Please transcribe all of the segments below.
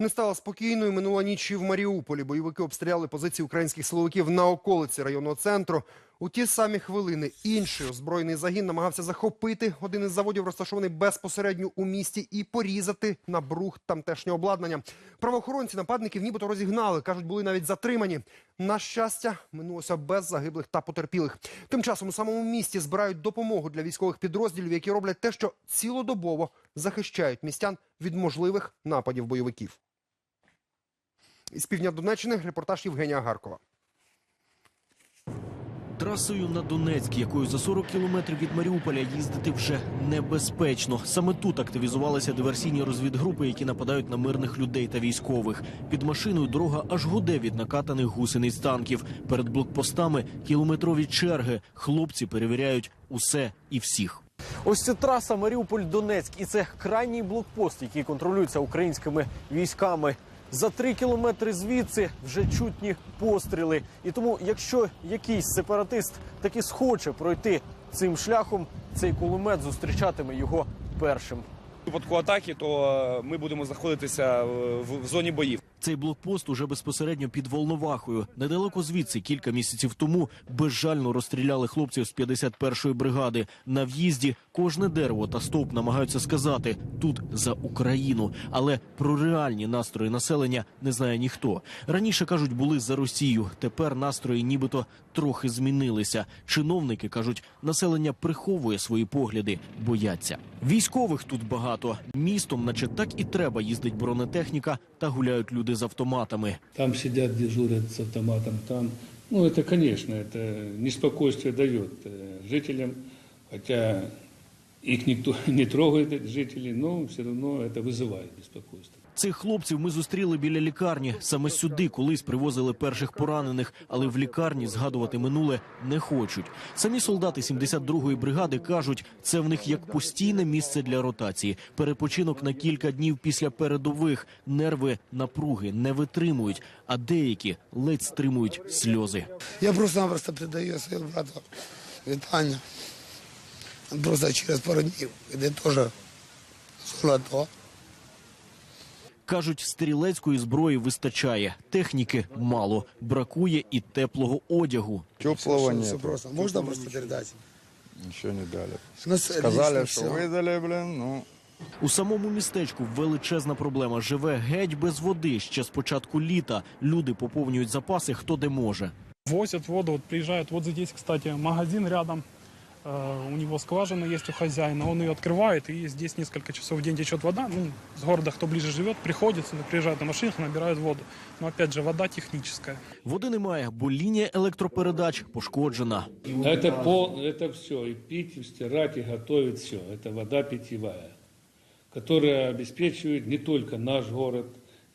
Не стала спокійною минула ніч і в Маріуполі. Бойовики обстріляли позиції українських силовиків на околиці районного центру. У ті самі хвилини інший озброєний загін намагався захопити один із заводів, розташований безпосередньо у місті, і порізати на брух тамтешнє обладнання. Правоохоронці нападників нібито розігнали. кажуть, були навіть затримані. На щастя, минулося без загиблих та потерпілих. Тим часом у самому місті збирають допомогу для військових підрозділів, які роблять те, що цілодобово захищають містян від можливих нападів бойовиків. Із півдня Донеччини репортаж Євгенія Гаркова. Трасою на Донецьк, якою за 40 кілометрів від Маріуполя їздити вже небезпечно. Саме тут активізувалися диверсійні розвідгрупи, які нападають на мирних людей та військових. Під машиною дорога аж гуде від накатаних гусениць танків. Перед блокпостами кілометрові черги. Хлопці перевіряють усе і всіх. Ось це траса Маріуполь-Донецьк, і це крайній блокпост, який контролюється українськими військами. За три кілометри звідси вже чутні постріли. І тому, якщо якийсь сепаратист таки схоче пройти цим шляхом, цей кулемет зустрічатиме його першим. У випадку атаки, то е, ми будемо знаходитися е, в, в зоні боїв. Цей блокпост уже безпосередньо під Волновахою. Недалеко звідси кілька місяців тому безжально розстріляли хлопців з 51-ї бригади. На в'їзді кожне дерево та стовп намагаються сказати тут за Україну. Але про реальні настрої населення не знає ніхто. Раніше кажуть, були за Росію. Тепер настрої нібито трохи змінилися. Чиновники кажуть, населення приховує свої погляди, бояться. Військових тут багато. Містом, наче так і треба, їздить бронетехніка та гуляють люди з автоматами. Там сидят, дежурят с автоматом, там. Ну, это, конечно, это неспокойствие дает э, жителям, хотя их никто не трогает, этих жителей, но все равно это вызывает беспокойство. Цих хлопців ми зустріли біля лікарні. Саме сюди колись привозили перших поранених, але в лікарні згадувати минуле не хочуть. Самі солдати 72-ї бригади кажуть, це в них як постійне місце для ротації. Перепочинок на кілька днів після передових. Нерви напруги не витримують, а деякі ледь стримують сльози. Я просто-напросто передаю своєму брату вітання. Просто через пару днів, де теж золото. Кажуть, стрілецької зброї вистачає, техніки мало, бракує і теплого одягу. Теплого Все просто. Можна просто передати? Ничего не дали. Ну, Сказали, все. выдали, блин, ну, У самому містечку величезна проблема. Живе геть без води. Ще з початку літа люди поповнюють запаси хто де може. Возят воду, вот приезжают. Вот здесь, кстати, магазин рядом. Э, У него скважина есть у хозяина. Он ее открывает, и здесь несколько часов в день течет вода. Ну, с города, кто ближе живет, приходит, сюда, приезжают на машинах, набирают воду. Но опять же, вода техническая. Води немає, бо лінія електропередач пошкоджена. Это, пол, это все, и пить, и стирать, и готовить все. Это вода питьевая, которая обеспечивает не только наш город,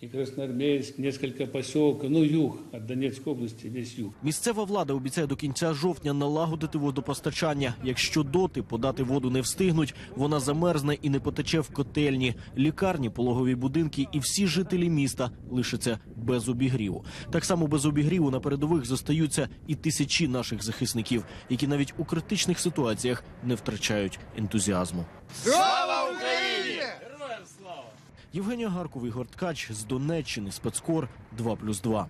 и Красноармейск, несколько поселков, ну, юг от Донецкой области, весь юг. Місцева влада обіцяє до кінця жовтня налагодити водопостачання. Якщо доти подати воду не встигнуть, вона замерзне і не потече в котельні. Лікарні, пологові будинки і всі жителі міста лишаться без обігріву. Так само без обігріву на передових зостаються і тисячі наших захисників, які навіть у критичних ситуаціях не втрачають ентузіазму. Слава Україні! Євгенія Гаркова, Ігор Ткач з Донеччини, спецкор 2+,2.